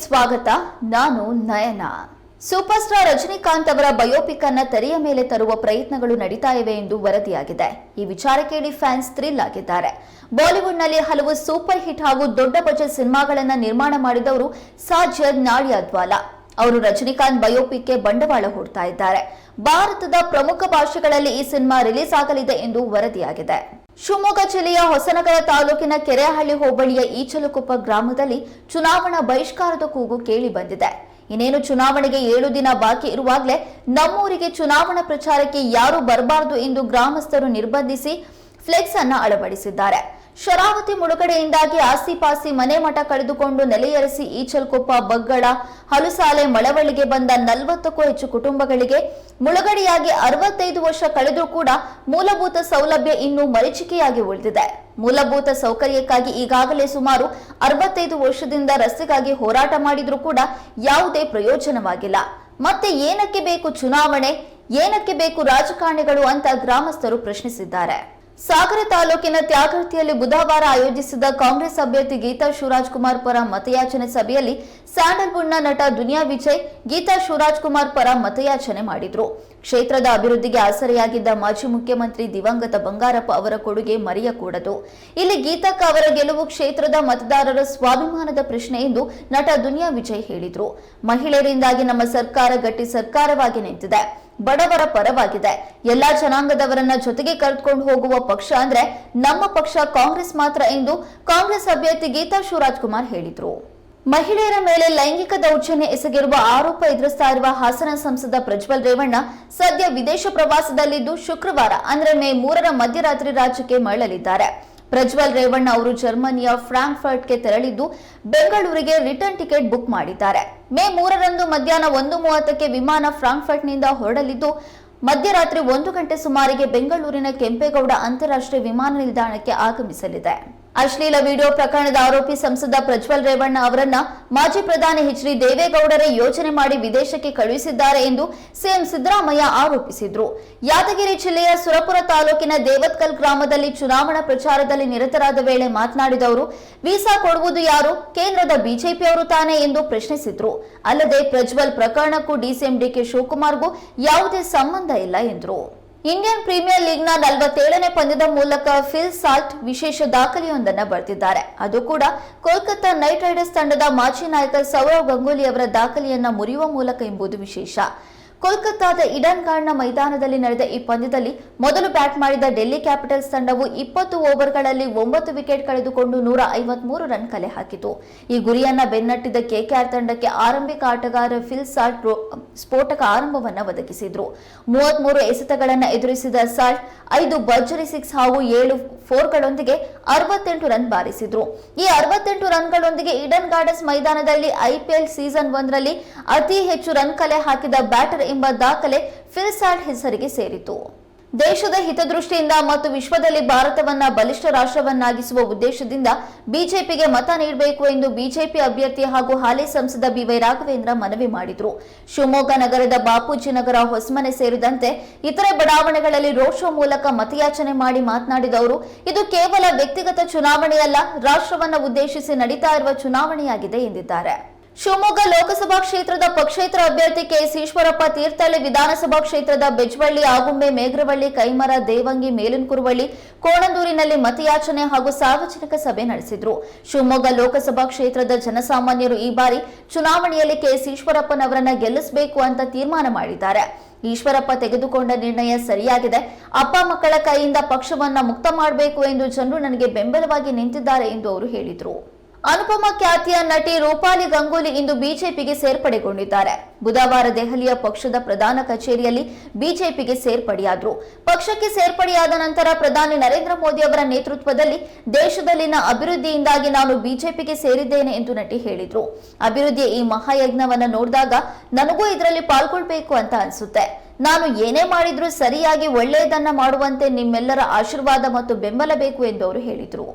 ಸ್ವಾಗತ, ನಾನು ನಯನ. Super star Rajinikanth ಅವರ ಬಯೋಪಿಕ್ ಅನ್ನ ತೆರೆಯ ಮೇಲೆ ತರುವ ಪ್ರಯತ್ನಗಳು ನಡೀತಾ ಇವೆ ಎಂದು ವರದಿಯಾಗಿದೆ. ಈ ವಿಚಾರ ಕೇಳಿ ಫ್ಯಾನ್ಸ್ ಥ್ರಿಲ್ ಆಗಿದ್ದಾರೆ. ಬಾಲಿವುಡ್ನಲ್ಲಿ ಹಲವು ಸೂಪರ್ ಹಿಟ್ ಹಾಗೂ ದೊಡ್ಡ ಬಜೆಟ್ ಸಿನಿಮಾಗಳನ್ನು ನಿರ್ಮಾಣ ಮಾಡಿದವರು ಸಾಜದ್ ನಾಡಿಯಾದ್ವಾಲ ಅವರು ರಜನಿಕಾಂತ್ ಬಯೋಪಿಕ್ಗೆ ಬಂಡವಾಳ ಹೂಡ್ತಾ ಇದ್ದಾರೆ. ಭಾರತದ ಪ್ರಮುಖ ಭಾಷೆಗಳಲ್ಲಿ ಈ ಸಿನಿಮಾ ರಿಲೀಸ್ ಆಗಲಿದೆ ಎಂದು ವರದಿಯಾಗಿದೆ. ಶಿವಮೊಗ್ಗ ಜಿಲ್ಲೆಯ ಹೊಸನಗರ ತಾಲೂಕಿನ ಕೆರೆಹಳ್ಳಿ ಹೋಬಳಿಯ ಈಚಲುಕೊಪ್ಪ ಗ್ರಾಮದಲ್ಲಿ ಚುನಾವಣಾ ಬಹಿಷ್ಕಾರದ ಕೂಗು ಕೇಳಿ ಬಂದಿದೆ. ಇನ್ನೇನು ಚುನಾವಣೆಗೆ ಏಳು ದಿನ ಬಾಕಿ ಇರುವಾಗಲೇ ನಮ್ಮೂರಿಗೆ ಚುನಾವಣಾ ಪ್ರಚಾರಕ್ಕೆ ಯಾರು ಬರಬಾರದು ಎಂದು ಗ್ರಾಮಸ್ಥರು ನಿರ್ಬಂಧಿಸಿ ಫ್ಲೆಕ್ಸ್ ಅನ್ನು ಅಳವಡಿಸಿದ್ದಾರೆ. ಶರಾವತಿ ಮುಳುಗಡೆಯಿಂದಾಗಿ ಆಸಿಪಾಸಿ ಮನೆ ಮಠ ಕಳೆದುಕೊಂಡು ನೆಲೆಯರಿಸಿ ಈಚಲ್ಕೊಪ್ಪ ಬಗ್ಗಳ ಹಲುಸಾಲೆ, ಮಳವಳ್ಳಿಗೆ ಬಂದ ನಲವತ್ತಕ್ಕೂ ಹೆಚ್ಚು ಕುಟುಂಬಗಳಿಗೆ ಮುಳುಗಡೆಯಾಗಿ ಅರವತ್ತೈದು ವರ್ಷ ಕಳೆದರೂ ಕೂಡ ಮೂಲಭೂತ ಸೌಲಭ್ಯ ಇನ್ನೂ ಮರೀಚಿಕೆಯಾಗಿ ಉಳಿದಿದೆ. ಮೂಲಭೂತ ಸೌಕರ್ಯಕ್ಕಾಗಿ ಈಗಾಗಲೇ ಸುಮಾರು ಅರವತ್ತೈದು ವರ್ಷದಿಂದ ರಸ್ತೆಗಾಗಿ ಹೋರಾಟ ಮಾಡಿದರೂ ಕೂಡ ಯಾವುದೇ ಪ್ರಯೋಜನವಾಗಿಲ್ಲ. ಮತ್ತೆ ಏನಕ್ಕೆ ಬೇಕು ಚುನಾವಣೆ, ಏನಕ್ಕೆ ಬೇಕು ರಾಜಕಾರಣಿಗಳು ಅಂತ ಗ್ರಾಮಸ್ಥರು ಪ್ರಶ್ನಿಸಿದ್ದಾರೆ. ಸಾಗರ ತಾಲೂಕಿನ ತ್ಯಾಗರ್ತಿಯಲ್ಲಿ ಬುಧವಾರ ಆಯೋಜಿಸಿದ ಕಾಂಗ್ರೆಸ್ ಅಭ್ಯರ್ಥಿ ಗೀತಾ ಶಿವರಾಜ್ಕುಮಾರ್ ಪರ ಮತಯಾಚನೆ ಸಭೆಯಲ್ಲಿ ಸ್ಯಾಂಡಲ್ವುಡ್ನ ನಟ ದುನಿಯಾ ವಿಜಯ್ ಗೀತಾ ಶಿವರಾಜ್ಕುಮಾರ್ ಪರ ಮತಯಾಚನೆ ಮಾಡಿದ್ರು. ಕ್ಷೇತ್ರದ ಅಭಿವೃದ್ಧಿಗೆ ಆಸರೆಯಾಗಿದ್ದ ಮಾಜಿ ಮುಖ್ಯಮಂತ್ರಿ ದಿವಂಗತ ಬಂಗಾರಪ್ಪ ಅವರ ಕೊಡುಗೆ ಮರೆಯಕೂಡದು. ಇಲ್ಲಿ ಗೀತಕ್ಕ ಅವರ ಗೆಲುವು ಕ್ಷೇತ್ರದ ಮತದಾರರ ಸ್ವಾಭಿಮಾನದ ಪ್ರಶ್ನೆ ಎಂದು ನಟ ದುನಿಯಾ ವಿಜಯ್ ಹೇಳಿದರು. ಮಹಿಳೆಯರಿಂದಾಗಿ ನಮ್ಮ ಸರ್ಕಾರ ಗಟ್ಟಿ ಸರ್ಕಾರವಾಗಿ ನಿಂತಿದೆ. ಬಡವರ ಪರವಾಗಿದೆ. ಎಲ್ಲಾ ಜನಾಂಗದವರನ್ನ ಜೊತೆಗೆ ಕರೆದುಕೊಂಡು ಹೋಗುವ ಪಕ್ಷ ಅಂದ್ರೆ ನಮ್ಮ ಪಕ್ಷ ಕಾಂಗ್ರೆಸ್ ಮಾತ್ರ ಎಂದು ಕಾಂಗ್ರೆಸ್ ಅಭ್ಯರ್ಥಿ ಗೀತಾ ಶಿವರಾಜ್ ಕುಮಾರ್ ಹೇಳಿದ್ರು. ಮಹಿಳೆಯರ ಮೇಲೆ ಲೈಂಗಿಕ ದೌರ್ಜನ್ಯ ಎಸಗಿರುವ ಆರೋಪ ಎದುರಿಸ್ತಾ ಇರುವ ಹಾಸನ ಸಂಸದ ಪ್ರಜ್ವಲ್ ರೇವಣ್ಣ ಸದ್ಯ ವಿದೇಶ ಪ್ರವಾಸದಲ್ಲಿದ್ದು ಶುಕ್ರವಾರ ಅಂದ್ರೆ ಮೇ ಮೂರರ ಮಧ್ಯರಾತ್ರಿ ರಾಜ್ಯಕ್ಕೆ ಮರಳಲಿದ್ದಾರೆ. ಪ್ರಜ್ವಲ್ ರೇವಣ್ಣ ಅವರು ಜರ್ಮನಿಯ ಫ್ರಾಂಕ್ಫರ್ಟ್ಗೆ ತೆರಳಿದ್ದು ಬೆಂಗಳೂರಿಗೆ ರಿಟರ್ನ್ ಟಿಕೆಟ್ ಬುಕ್ ಮಾಡಿದ್ದಾರೆ. ಮೇ ಮೂರರಂದು ಮಧ್ಯಾಹ್ನ ಒಂದು ಮೂವತ್ತಕ್ಕೆ ವಿಮಾನ ಫ್ರಾಂಕ್ಫರ್ಟ್ನಿಂದ ಹೊರಡಲಿದ್ದು, ಮಧ್ಯರಾತ್ರಿ ಒಂದು ಗಂಟೆ ಸುಮಾರಿಗೆ ಬೆಂಗಳೂರಿನ ಕೆಂಪೇಗೌಡ ಅಂತಾರಾಷ್ಟ್ರೀಯ ವಿಮಾನ ನಿಲ್ದಾಣಕ್ಕೆ ಆಗಮಿಸಲಿದೆ. ಅಶ್ಲೀಲ ವಿಡಿಯೋ ಪ್ರಕರಣದ ಆರೋಪಿ ಸಂಸದ ಪ್ರಜ್ವಲ್ ರೇವಣ್ಣ ಅವರನ್ನ ಮಾಜಿ ಪ್ರಧಾನಿ ಎಚ್ ಡಿ ದೇವೇಗೌಡರೇ ಯೋಜನೆ ಮಾಡಿ ವಿದೇಶಕ್ಕೆ ಕಳುಹಿಸಿದ್ದಾರೆ ಎಂದು ಸಿಎಂ ಸಿದ್ದರಾಮಯ್ಯ ಆರೋಪಿಸಿದ್ರು. ಯಾದಗಿರಿ ಜಿಲ್ಲೆಯ ಸುರಪುರ ತಾಲೂಕಿನ ದೇವತ್ಕಲ್ ಗ್ರಾಮದಲ್ಲಿ ಚುನಾವಣಾ ಪ್ರಚಾರದಲ್ಲಿ ನಿರತರಾದ ವೇಳೆ ಮಾತನಾಡಿದ ಅವರು, ವೀಸಾ ಕೊಡುವುದು ಯಾರು? ಕೇಂದ್ರದ ಬಿಜೆಪಿಯವರು ತಾನೇ ಎಂದು ಪ್ರಶ್ನಿಸಿದ್ರು. ಅಲ್ಲದೆ ಪ್ರಜ್ವಲ್ ಪ್ರಕರಣಕ್ಕೂ ಡಿಸಿಎಂ ಡಿಕೆ ಶಿವಕುಮಾರ್ಗೂ ಯಾವುದೇ ಸಂಬಂಧ ಇಲ್ಲ ಎಂದರು. ಇಂಡಿಯನ್ ಪ್ರೀಮಿಯರ್ ಲೀಗ್ನ ನಲವತ್ತೇಳನೇ ಪಂದ್ಯದ ಮೂಲಕ ಫಿಲ್ ಸಾಲ್ಟ್ ವಿಶೇಷ ದಾಖಲೆಯೊಂದನ್ನು ಬರೆದಿದ್ದಾರೆ. ಅದು ಕೂಡ ಕೋಲ್ಕತ್ತಾ ನೈಟ್ ರೈಡರ್ಸ್ ತಂಡದ ಮಾಜಿ ನಾಯಕ ಸೌರವ್ ಗಂಗೂಲಿ ಅವರ ದಾಖಲೆಯನ್ನ ಮುರಿಯುವ ಮೂಲಕ ಎಂಬುದು ವಿಶೇಷ. ಕೋಲ್ಕತ್ತಾದ ಇಡನ್ ಗಾರ್ಡ್ನ ಮೈದಾನದಲ್ಲಿ ನಡೆದ ಈ ಪಂದ್ಯದಲ್ಲಿ ಮೊದಲು ಬ್ಯಾಟ್ ಮಾಡಿದ ಡೆಲ್ಲಿ ಕ್ಯಾಪಿಟಲ್ಸ್ ತಂಡವು ಇಪ್ಪತ್ತು ಓವರ್ಗಳಲ್ಲಿ ಒಂಬತ್ತು ವಿಕೆಟ್ ಕಳೆದುಕೊಂಡು ನೂರ ಐವತ್ಮೂರು ರನ್ ಕಲೆ ಹಾಕಿತು. ಈ ಗುರಿಯನ್ನ ಬೆನ್ನಟ್ಟಿದ ಕೆಕೆಆರ್ ತಂಡಕ್ಕೆ ಆರಂಭಿಕ ಆಟಗಾರ ಫಿಲ್ ಸಾಲ್ಟ್ ಸ್ಫೋಟಕ ಆರಂಭವನ್ನ ಒದಗಿಸಿದ್ರು. ಮೂವತ್ಮೂರು ಎಸೆತಗಳನ್ನು ಎದುರಿಸಿದ ಸಾಲ್ಟ್ ಐದು ಭರ್ಜರಿ ಸಿಕ್ಸ್ ಹಾಗೂ ಏಳು ಫೋರ್ಗಳೊಂದಿಗೆ ಅರವತ್ತೆಂಟು ರನ್ ಬಾರಿಸಿದ್ರು. ಈ ಅರವತ್ತೆಂಟು ರನ್ಗಳೊಂದಿಗೆ ಇಡನ್ ಗಾರ್ಡನ್ಸ್ ಮೈದಾನದಲ್ಲಿ ಐಪಿಎಲ್ ಸೀಸನ್ ಒಂದರಲ್ಲಿ ಅತಿ ಹೆಚ್ಚು ರನ್ ಕಲೆ ಹಾಕಿದ ಬ್ಯಾಟರ್ ಎಂಬ ದಾಖಲೆ ಫಿಲ್ ಸಾಲ್ಟ್ ಹೆಸರಿಗೆ ಸೇರಿತು. ದೇಶದ ಹಿತದೃಷ್ಟಿಯಿಂದ ಮತ್ತು ವಿಶ್ವದಲ್ಲಿ ಭಾರತವನ್ನ ಬಲಿಷ್ಠ ರಾಷ್ಟ್ರವನ್ನಾಗಿಸುವ ಉದ್ದೇಶದಿಂದ ಬಿಜೆಪಿಗೆ ಮತ ನೀಡಬೇಕು ಎಂದು ಬಿಜೆಪಿ ಅಭ್ಯರ್ಥಿ ಹಾಗೂ ಹಾಲಿ ಸಂಸದ ಬಿವೈ ರಾಘವೇಂದ್ರ ಮನವಿ ಮಾಡಿದರು. ಶಿವಮೊಗ್ಗ ನಗರದ ಬಾಪೂಜಿ ನಗರ ಹೊಸಮನೆ ಸೇರಿದಂತೆ ಇತರೆ ಬಡಾವಣೆಗಳಲ್ಲಿ ರೋಡ್ ಶೋ ಮೂಲಕ ಮತಯಾಚನೆ ಮಾಡಿ ಮಾತನಾಡಿದ ಅವರು, ಇದು ಕೇವಲ ವ್ಯಕ್ತಿಗತ ಚುನಾವಣೆಯಲ್ಲ, ರಾಷ್ಟ್ರವನ್ನ ಉದ್ದೇಶಿಸಿ ನಡೀತಾ ಇರುವ ಚುನಾವಣೆಯಾಗಿದೆ ಎಂದಿದ್ದಾರೆ. ಶಿವಮೊಗ್ಗ ಲೋಕಸಭಾ ಕ್ಷೇತ್ರದ ಪಕ್ಷೇತರ ಅಭ್ಯರ್ಥಿ ಕೆಎಸ್ ಈಶ್ವರಪ್ಪ ತೀರ್ಥಹಳ್ಳಿ ವಿಧಾನಸಭಾ ಕ್ಷೇತ್ರದ ಬೆಜ್ವಳ್ಳಿ ಆಗುಂಬೆ ಮೇಘ್ರವಳ್ಳಿ ಕೈಮರ ದೇವಂಗಿ ಮೇಲನ್ಕುರುವಳ್ಳಿ ಕೋಣಂದೂರಿನಲ್ಲಿ ಮತಯಾಚನೆ ಹಾಗೂ ಸಾರ್ವಜನಿಕ ಸಭೆ ನಡೆಸಿದ್ರು. ಶಿವಮೊಗ್ಗ ಲೋಕಸಭಾ ಕ್ಷೇತ್ರದ ಜನಸಾಮಾನ್ಯರು ಈ ಬಾರಿ ಚುನಾವಣೆಯಲ್ಲಿ ಕೆಎಸ್ ಈಶ್ವರಪ್ಪನವರನ್ನ ಗೆಲ್ಲಿಸಬೇಕು ಅಂತ ತೀರ್ಮಾನ ಮಾಡಿದ್ದಾರೆ. ಈಶ್ವರಪ್ಪ ತೆಗೆದುಕೊಂಡ ನಿರ್ಣಯ ಸರಿಯಾಗಿದೆ. ಅಪ್ಪ ಮಕ್ಕಳ ಕೈಯಿಂದ ಪಕ್ಷವನ್ನ ಮುಕ್ತ ಮಾಡಬೇಕು ಎಂದು ಜನರು ನನಗೆ ಬೆಂಬಲವಾಗಿ ನಿಂತಿದ್ದಾರೆ ಎಂದು ಅವರು ಹೇಳಿದರು. ಅನುಪಮ ಖ್ಯಾತಿಯ ನಟಿ ರೂಪಾಲಿ ಗಂಗೂಲಿ ಇಂದು ಬಿಜೆಪಿಗೆ ಸೇರ್ಪಡೆಗೊಂಡಿದ್ದಾರೆ. ಬುಧವಾರ ದೆಹಲಿಯ ಪಕ್ಷದ ಪ್ರಧಾನ ಕಚೇರಿಯಲ್ಲಿ ಬಿಜೆಪಿಗೆ ಸೇರ್ಪಡೆಯಾದರು. ಪಕ್ಷಕ್ಕೆ ಸೇರ್ಪಡೆಯಾದ ನಂತರ ಪ್ರಧಾನಿ ನರೇಂದ್ರ ಮೋದಿ ಅವರ ನೇತೃತ್ವದಲ್ಲಿ ದೇಶದಲ್ಲಿನ ಅಭಿವೃದ್ಧಿಯಿಂದಾಗಿ ನಾನು ಬಿಜೆಪಿಗೆ ಸೇರಿದ್ದೇನೆ ಎಂದು ನಟಿ ಹೇಳಿದ್ರು. ಅಭಿವೃದ್ಧಿಯ ಈ ಮಹಾಯಜ್ಞವನ್ನ ನೋಡಿದಾಗ ನನಗೂ ಇದರಲ್ಲಿ ಪಾಲ್ಗೊಳ್ಬೇಕು ಅಂತ ಅನ್ಸುತ್ತೆ. ನಾನು ಏನೇ ಮಾಡಿದ್ರೂ ಸರಿಯಾಗಿ ಒಳ್ಳೆಯದನ್ನ ಮಾಡುವಂತೆ ನಿಮ್ಮೆಲ್ಲರ ಆಶೀರ್ವಾದ ಮತ್ತು ಬೆಂಬಲ ಬೇಕು ಎಂದು ಅವರು ಹೇಳಿದರು.